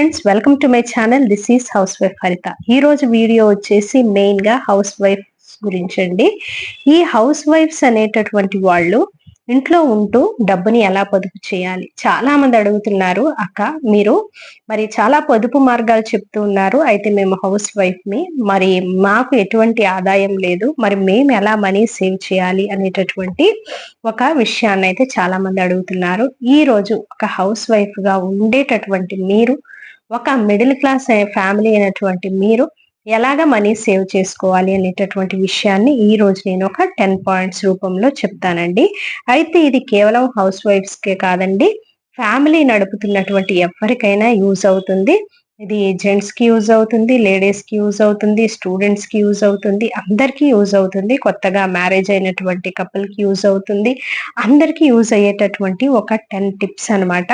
Friends welcome to my channel this is housewife Haritha ఈ రోజు video వచ్చేసి మెయిన్గా హౌస్ వైఫ్ గురించి అండి ఈ హౌస్ వైఫ్స్ అనేటటువంటి వాళ్ళు ఇంట్లో ఉంటూ డబ్బుని ఎలా పొదుపు చేయాలి? చాలా మంది అడుగుతున్నారు అక్క మీరు మరి చాలా పొదుపు మార్గాలు చెప్తూ ఉన్నారు. అయితే మేము హౌస్ వైఫ్ని మరి మాకు ఎటువంటి ఆదాయం లేదు. మరి మేము ఎలా మనీ సేవ్ చేయాలి? అనేటటువంటి ఒక విషయాన్ని అయితే చాలా మంది అడుగుతున్నారు. ఈ రోజు ఒక హౌస్ వైఫ్గా ఉండేటటువంటి మీరు ఒక మిడిల్ క్లాస్ ఫ్యామిలీ అయినటువంటి మీరు ఎలాగ మనీ సేవ్ చేసుకోవాలి అనేటటువంటి విషయాన్ని ఈ రోజు నేను ఒక టెన్ పాయింట్స్ రూపంలో చెప్తానండి. అయితే ఇది కేవలం హౌస్ వైఫ్స్ కే కాదండి. ఫ్యామిలీ నడుపుతున్నటువంటి ఎవరికైనా యూజ్ అవుతుంది. ఇది జెంట్స్కి యూజ్ అవుతుంది లేడీస్కి యూజ్ అవుతుంది స్టూడెంట్స్కి యూజ్ అవుతుంది అందరికీ యూజ్ అవుతుంది. కొత్తగా మ్యారేజ్ అయినటువంటి కపుల్కి యూజ్ అవుతుంది. అందరికీ యూజ్ అయ్యేటటువంటి ఒక టెన్ టిప్స్ అనమాట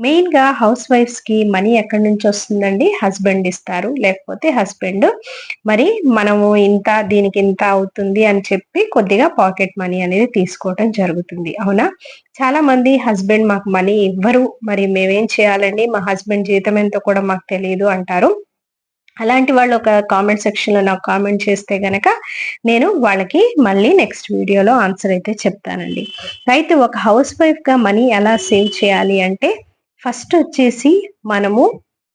మెయిన్గా హౌస్ వైఫ్స్కి మనీ ఎక్కడి నుంచి వస్తుందండి? హస్బెండ్ ఇస్తారు లేకపోతే హస్బెండ్ మరి మనము ఇంత దీనికి ఇంత అవుతుంది అని చెప్పి కొద్దిగా పాకెట్ మనీ అనేది తీసుకోవటం జరుగుతుంది. అవునా? చాలా మంది హస్బెండ్ మాకు మనీ ఇవ్వరు. మరి మేమేం చేయాలండి? మా హస్బెండ్ జీతం ఎంతో కూడా మాకు తెలియదు అంటారు. అలాంటి వాళ్ళు ఒక కామెంట్ సెక్షన్లో నాకు కామెంట్ చేస్తే గనక నేను వాళ్ళకి మళ్ళీ నెక్స్ట్ వీడియోలో ఆన్సర్ అయితే చెప్తానండి. అయితే ఒక హౌస్ వైఫ్గా మనీ ఎలా సేవ్ చేయాలి అంటే ఫస్ట్ వచ్చేసి మనము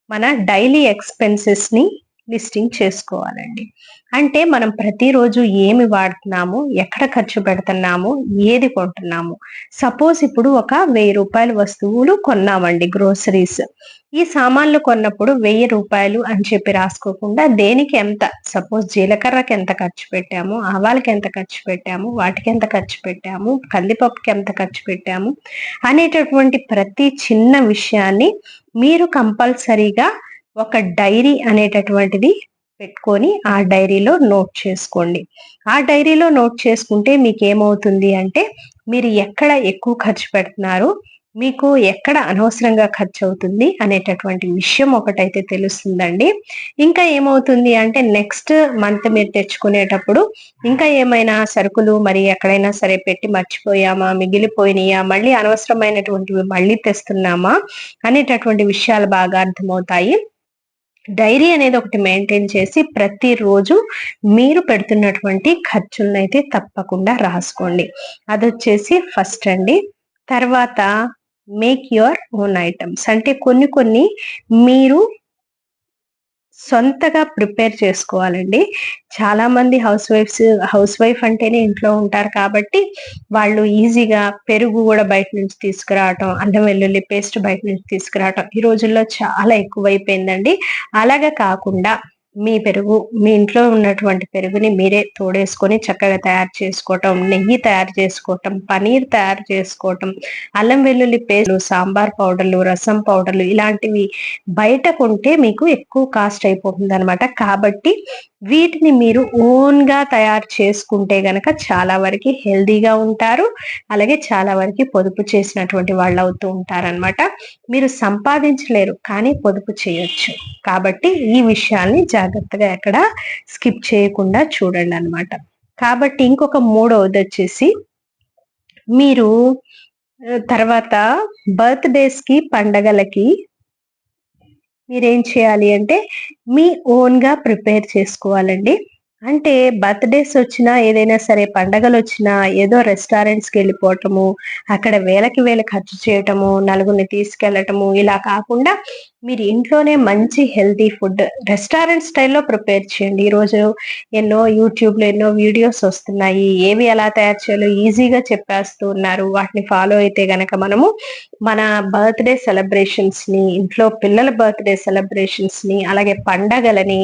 మన డైలీ ఎక్స్పెన్సెస్ని లిస్టింగ్ చేసుకోవాలండి. అంటే మనం ప్రతిరోజు ఏమి వాడుతున్నాము ఎక్కడ ఖర్చు పెడుతున్నాము ఏది కొంటున్నాము. సపోజ్ ఇప్పుడు ఒక వెయ్యి రూపాయల వస్తువులు కొన్నామండి గ్రోసరీస్. ఈ సామాన్లు కొన్నప్పుడు వెయ్యి రూపాయలు అని చెప్పి రాసుకోకుండా దేనికి ఎంత? సపోజ్ జీలకర్రకి ఎంత ఖర్చు పెట్టాము ఆవాలకి ఎంత ఖర్చు పెట్టాము వాటికి ఎంత ఖర్చు పెట్టాము కందిపప్పుకి ఎంత ఖర్చు పెట్టాము అనేటటువంటి ప్రతి చిన్న విషయాన్ని మీరు కంపల్సరీగా ఒక డైరీ అనేటటువంటిది పెట్టుకొని ఆ డైరీలో నోట్ చేసుకోండి. ఆ డైరీలో నోట్ చేసుకుంటే మీకు ఏమవుతుంది అంటే మీరు ఎక్కడ ఎక్కువ ఖర్చు పెడుతున్నారు మీకు ఎక్కడ అనవసరంగా ఖర్చు అవుతుంది అనేటటువంటి విషయం ఒకటైతే తెలుస్తుందండి. ఇంకా ఏమవుతుంది అంటే నెక్స్ట్ మంత్ మీరు తెచ్చుకునేటప్పుడు ఇంకా ఏమైనా సరుకులు మరి ఎక్కడైనా సరే పెట్టి మర్చిపోయామా మిగిలిపోయినాయా మళ్ళీ అనవసరమైనటువంటివి మళ్ళీ తెస్తున్నామా అనేటటువంటి విషయాలు బాగా అర్థమవుతాయి. డైరీ అనేది ఒకటి మెయింటైన్ చేసి ప్రతిరోజు మీరు పెడుతున్నటువంటి ఖర్చులను అయితే తప్పకుండా రాసుకోండి. అది వచ్చేసి ఫస్ట్ అండి. తర్వాత మేక్ యువర్ ఓన్ ఐటమ్స్. అంటే కొన్ని కొన్ని మీరు సొంతగా ప్రిపేర్ చేసుకోవాలండి. చాలా మంది హౌస్ వైఫ్స్ హౌస్ వైఫ్ అంటేనే ఇంట్లో ఉంటారు కాబట్టి వాళ్ళు ఈజీగా పెరుగు కూడా బయట నుంచి తీసుకురావటం అల్లం వెల్లుల్లి పేస్ట్ బయట నుంచి తీసుకురావటం ఈ రోజుల్లో చాలా ఎక్కువైపోయిందండి. అలాగే కాకుండా మీ పెరుగు మీ ఇంట్లో ఉన్నటువంటి పెరుగుని మీరే తోడేసుకొని చక్కగా తయారు చేసుకోవటం నెయ్యి తయారు చేసుకోవటం పనీర్ తయారు చేసుకోవటం అల్లం వెల్లుల్లి పేస్టులు సాంబార్ పౌడర్లు రసం పౌడర్లు ఇలాంటివి బయట కొంటే మీకు ఎక్కువ కాస్ట్ అయిపోతుంది అనమాట కాబట్టి వీటిని మీరు ఓన్గా తయారు చేసుకుంటే గనక చాలా వరకు హెల్దీగా ఉంటారు. అలాగే చాలా వరకు పొదుపు చేసినటువంటి వాళ్ళు అవుతూ ఉంటారనమాట మీరు సంపాదించలేరు కానీ పొదుపు చేయొచ్చు. కాబట్టి ఈ విషయాన్ని జాగ్రత్తగా ఎక్కడ స్కిప్ చేయకుండా చూడండి అనమాట కాబట్టి ఇంకొక మూడవది వచ్చేసి మీరు తర్వాత బర్త్డేస్కి పండగలకి మీరేం చేయాలి అంటే మీ ఓన్గా ప్రిపేర్ చేసుకోవాలండి. అంటే బర్త్డేస్ వచ్చినా ఏదైనా సరే పండగలు వచ్చినా ఏదో రెస్టారెంట్స్కి వెళ్ళిపోవటము అక్కడ వేలకి వేల ఖర్చు చేయటము నలుగురిని తీసుకెళ్ళటము ఇలా కాకుండా మీరు ఇంట్లోనే మంచి హెల్తీ ఫుడ్ రెస్టారెంట్ స్టైల్లో ప్రిపేర్ చేయండి. ఈరోజు ఎన్నో యూట్యూబ్లో ఎన్నో వీడియోస్ వస్తున్నాయి. ఏవి ఎలా తయారు చేయాలో ఈజీగా చెప్పేస్తూ ఉన్నారు. వాటిని ఫాలో అయితే గనక మనము మన బర్త్డే సెలబ్రేషన్స్ని ఇంట్లో పిల్లల బర్త్డే సెలబ్రేషన్స్ని అలాగే పండగలని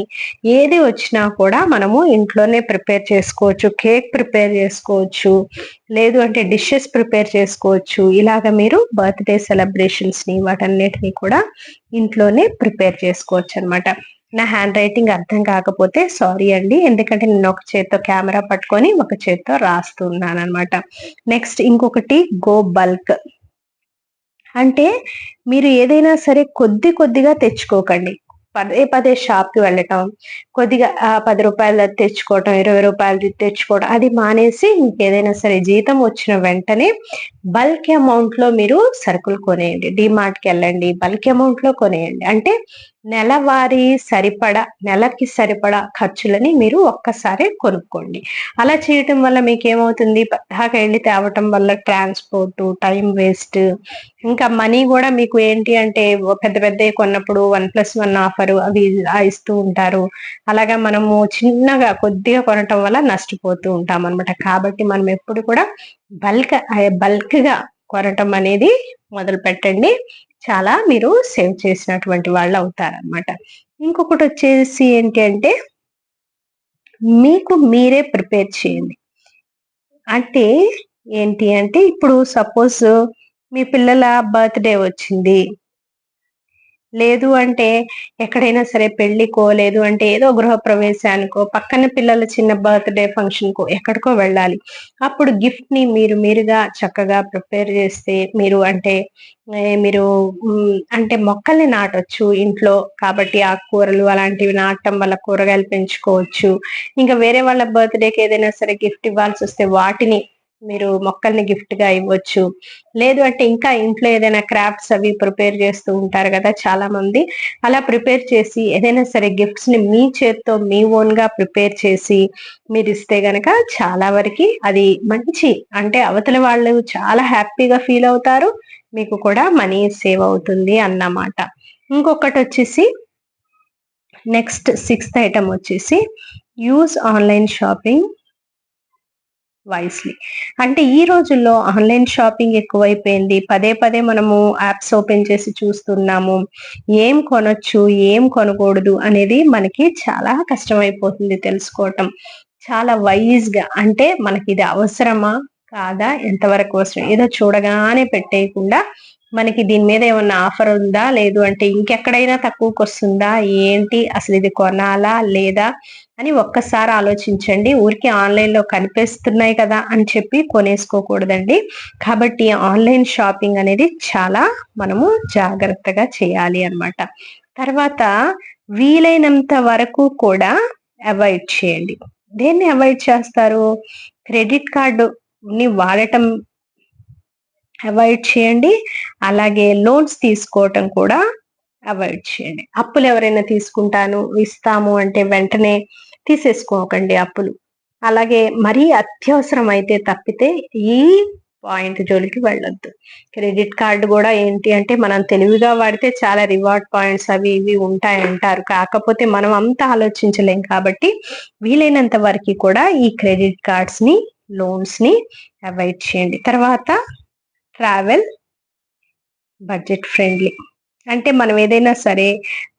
ఏది వచ్చినా కూడా మనము ఇంట్లోనే ప్రిపేర్ చేసుకోవచ్చు కేక్ ప్రిపేర్ చేసుకోవచ్చు లేదు అంటే డిషెస్ ప్రిపేర్ చేసుకోవచ్చు. ఇలాగ మీరు బర్త్డే సెలబ్రేషన్స్ని వాటన్నిటిని కూడా ఇంట్లోనే ప్రిపేర్ చేసుకోవచ్చు అనమాట నా హ్యాండ్ రైటింగ్ అర్థం కాకపోతే సారీ అండి. ఎందుకంటే నేను ఒక చేత్తో కెమెరా పట్టుకొని ఒక చేత్తో రాస్తున్నాను అనమాట నెక్స్ట్ ఇంకొకటి గో బల్క్. అంటే మీరు ఏదైనా సరే కొద్ది కొద్దిగా తెచ్చుకోకండి. పదే పదే షాప్కి వెళ్ళటం కొద్దిగా పది రూపాయలు తెచ్చుకోవటం ఇరవై రూపాయలు తెచ్చుకోవడం అది మానేసి మీకు ఏదైనా సరే జీతం వచ్చిన వెంటనే బల్క్ అమౌంట్లో మీరు సరుకులు కొనేయండి. డిమార్ట్కి వెళ్ళండి బల్క్ అమౌంట్లో కొనేయండి. అంటే నెలవారీ సరిపడా నెలకి సరిపడా ఖర్చులని మీరు ఒక్కసారి కొనుక్కోండి. అలా చేయటం వల్ల మీకు ఏమవుతుంది పద్దాక వెళ్ళి తేవటం వల్ల ట్రాన్స్పోర్ట్ టైం వేస్ట్ ఇంకా మనీ కూడా మీకు ఏంటి అంటే పెద్ద పెద్ద కొన్నప్పుడు వన్ ప్లస్ వన్ ఆఫర్ అవి ఇస్తూ ఉంటారు. అలాగా మనము చిన్నగా కొద్దిగా కొనటం వల్ల నష్టపోతూ ఉంటాం అనమాట కాబట్టి మనం ఎప్పుడు కూడా బల్క్ బల్క్గా కొనటం అనేది మొదలు పెట్టండి. చాలా మీరు సేవ్ చేసినటువంటి వాళ్ళు అవుతారనమాట ఇంకొకటి వచ్చేసి ఏంటి అంటే మీకు మీరే ప్రిపేర్ చేయండి. అంటే ఏంటి అంటే ఇప్పుడు సపోజ్ మీ పిల్లల బర్త్డే వచ్చింది. లేదు అంటే ఎక్కడైనా సరే పెళ్ళికో లేదు అంటే ఏదో గృహ ప్రవేశానికో పక్కన పిల్లల చిన్న బర్త్డే ఫంక్షన్ కో ఎక్కడికో వెళ్ళాలి. అప్పుడు గిఫ్ట్ని మీరు మీరుగా చక్కగా ప్రిపేర్ చేస్తే మీరు అంటే మీరు అంటే మొక్కల్ని నాటొచ్చు ఇంట్లో కాబట్టి ఆకుకూరలు అలాంటివి నాటడం వల్ల కూరగాయలు పెంచుకోవచ్చు. ఇంకా వేరే వాళ్ళ బర్త్డేకి ఏదైనా సరే గిఫ్ట్ ఇవ్వాల్సి వస్తే వాటిని మీరు మొక్కల్ని గిఫ్ట్గా ఇవ్వచ్చు. లేదు అంటే ఇంకా ఇంట్లో ఏదైనా క్రాఫ్ట్స్ అవి ప్రిపేర్ చేస్తూ ఉంటారు కదా చాలా మంది అలా ప్రిపేర్ చేసి ఏదైనా సరే గిఫ్ట్స్ని మీ చేత్తో మీ ఓన్గా ప్రిపేర్ చేసి మీరు ఇస్తే గనక చాలా వరకు అది మంచి అంటే అవతల వాళ్ళు చాలా హ్యాపీగా ఫీల్ అవుతారు. మీకు కూడా మనీ సేవ్ అవుతుంది అన్నమాట. ఇంకొకటి వచ్చేసి నెక్స్ట్ సిక్స్త్ ఐటమ్ వచ్చేసి యూజ్ ఆన్లైన్ షాపింగ్ వైస్లీ అంటే ఈ రోజుల్లో ఆన్లైన్ షాపింగ్ ఎక్కువైపోయింది. పదే పదే మనము యాప్స్ ఓపెన్ చేసి చూస్తున్నాము. ఏం కొనొచ్చు ఏం కొనకూడదు అనేది మనకి చాలా కష్టమైపోతుంది తెలుసుకోవటం. చాలా వైజ్గా అంటే మనకి ఇది అవసరమా? కాదా? ఎంతవరకు అవసరం? ఏదో చూడగానే పెట్టేయకుండా మనకి దీని మీద ఏమన్నా ఆఫర్ ఉందా? లేదు అంటే ఇంకెక్కడైనా తక్కువకి వస్తుందా? ఏంటి? అసలు ఇది కొనాలా? లేదా? అని ఒక్కసారి ఆలోచించండి. ఊరికి ఆన్లైన్లో కనిపిస్తున్నాయి కదా అని చెప్పి కొనేసుకోకూడదండి. కాబట్టి ఆన్లైన్ షాపింగ్ అనేది చాలా మనము జాగ్రత్తగా చేయాలి అనమాట తర్వాత వీలైనంత వరకు కూడా అవాయిడ్ చేయండి. దేన్ని అవాయిడ్ చేస్తారు? క్రెడిట్ కార్డు ని వాడటం అవాయిడ్ చేయండి. అలాగే లోన్స్ తీసుకోవటం కూడా అవాయిడ్ చేయండి. అప్పులు ఎవరైనా తీసుకుంటాను ఇస్తాము అంటే వెంటనే తీసేసుకోకండి అప్పులు. అలాగే మరీ అత్యవసరం అయితే తప్పితే ఈ పాయింట్ జోలికి వెళ్ళొద్దు. క్రెడిట్ కార్డు కూడా ఏంటి అంటే మనం తెలివిగా వాడితే చాలా రివార్డ్ పాయింట్స్ అవి ఇవి ఉంటాయంటారు. కాకపోతే మనం అంత ఆలోచించలేం కాబట్టి వీలైనంత వరకు కూడా ఈ క్రెడిట్ కార్డ్స్ని లోన్స్ని అవాయిడ్ చేయండి. తర్వాత ట్రావెల్ బడ్జెట్ ఫ్రెండ్లీ. అంటే మనం ఏదైనా సరే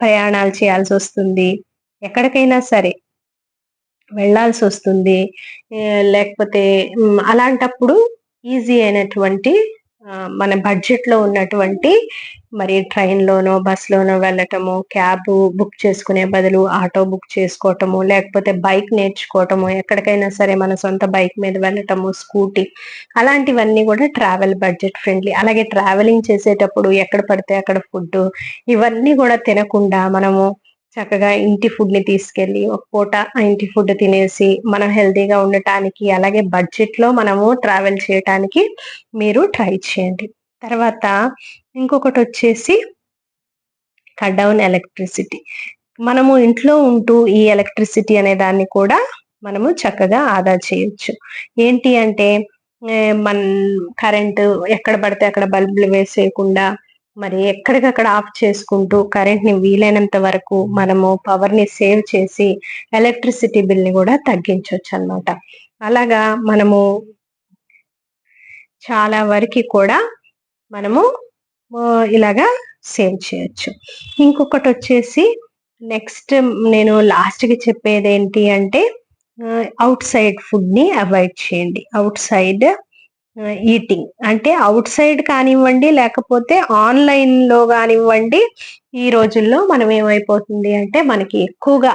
ప్రయాణాలు చేయాల్సి వస్తుంది. ఎక్కడికైనా సరే వెళ్ళాల్సి వస్తుంది. లేకపోతే అలాంటప్పుడు ఈజీ అయినటువంటి మన బడ్జెట్లో ఉన్నటువంటి మరి ట్రైన్లోనో బస్లోనో వెళ్ళటము క్యాబ్ బుక్ చేసుకునే బదులు ఆటో బుక్ చేసుకోవటము లేకపోతే బైక్ నేర్చుకోవటము ఎక్కడికైనా సరే మన సొంత బైక్ మీద వెళ్ళటము స్కూటీ అలాంటివన్నీ కూడా ట్రావెల్ బడ్జెట్ ఫ్రెండ్లీ. అలాగే ట్రావెలింగ్ చేసేటప్పుడు ఎక్కడ పడితే అక్కడ ఫుడ్ ఇవన్నీ కూడా తినకుండా మనము చక్కగా ఇంటి ఫుడ్ని తీసుకెళ్ళి ఒక పూట ఆ ఇంటి ఫుడ్ తినేసి మనం హెల్తీగా ఉండటానికి అలాగే బడ్జెట్లో మనము ట్రావెల్ చేయటానికి మీరు ట్రై చేయండి. తర్వాత ఇంకొకటి వచ్చేసి కట్ డౌన్ ఎలక్ట్రిసిటీ మనము ఇంట్లో ఉంటూ ఈ ఎలక్ట్రిసిటీ అనే దాన్ని కూడా మనము చక్కగా ఆదా చేయొచ్చు. ఏంటి అంటే మన కరెంటు ఎక్కడ పడితే అక్కడ బల్బులు వేసేయకుండా మరి ఎక్కడికక్కడ ఆఫ్ చేసుకుంటూ కరెంట్ని వీలైనంత వరకు మనము పవర్ని సేవ్ చేసి ఎలక్ట్రిసిటీ బిల్ని కూడా తగ్గించవచ్చు అనమాట అలాగా మనము చాలా వరకు కూడా మనము ఇలాగా సేవ్ చేయొచ్చు. ఇంకొకటి వచ్చేసి నెక్స్ట్ నేను లాస్ట్కి చెప్పేది ఏంటి అంటే అవుట్ సైడ్ ఫుడ్ని అవాయిడ్ చేయండి. అవుట్ సైడ్ ఈటింగ్ అంటే అవుట్ సైడ్ కానివ్వండి లేకపోతే ఆన్లైన్లో కానివ్వండి ఈ రోజుల్లో మనం ఏమైపోతుంది అంటే మనకి ఎక్కువగా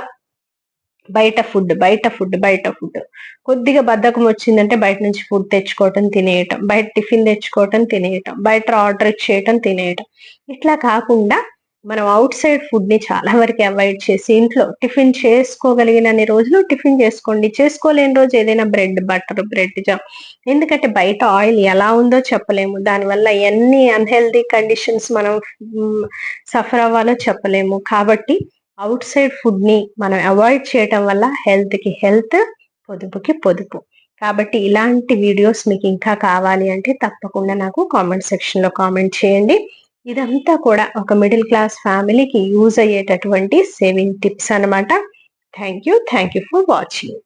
బయట ఫుడ్ బయట ఫుడ్ బయట ఫుడ్ కొద్దిగా బద్ధకం వచ్చిందంటే బయట నుంచి ఫుడ్ తెచ్చుకోవటం తినేయటం. బయట టిఫిన్ తెచ్చుకోవటం తినేయటం. బయట ఆర్డర్ చేయటం తినేయటం. ఇట్లా కాకుండా మనం అవుట్ సైడ్ ఫుడ్ని చాలా వరకు అవాయిడ్ చేసి ఇంట్లో టిఫిన్ చేసుకోగలిగినన్ని రోజులు టిఫిన్ చేసుకోండి. చేసుకోలేని రోజు ఏదైనా బ్రెడ్ బటర్ బ్రెడ్ జామ్. ఎందుకంటే బయట ఆయిల్ ఎలా ఉందో చెప్పలేము. దానివల్ల ఎన్ని అన్హెల్దీ కండిషన్స్ మనం సఫర్ అవ్వాలో చెప్పలేము. కాబట్టి అవుట్ సైడ్ ఫుడ్ని మనం అవాయిడ్ చేయటం వల్ల హెల్త్కి హెల్త్ పొదుపుకి పొదుపు. కాబట్టి ఇలాంటి వీడియోస్ మీకు ఇంకా కావాలి అంటే తప్పకుండా నాకు కామెంట్ సెక్షన్లో కామెంట్ చేయండి. ఇదంతా కూడా ఒక మిడిల్ క్లాస్ ఫ్యామిలీకి యూజ్ అయ్యేటటువంటి సేవింగ్ టిప్స్ అనమాట thank you thank you for watching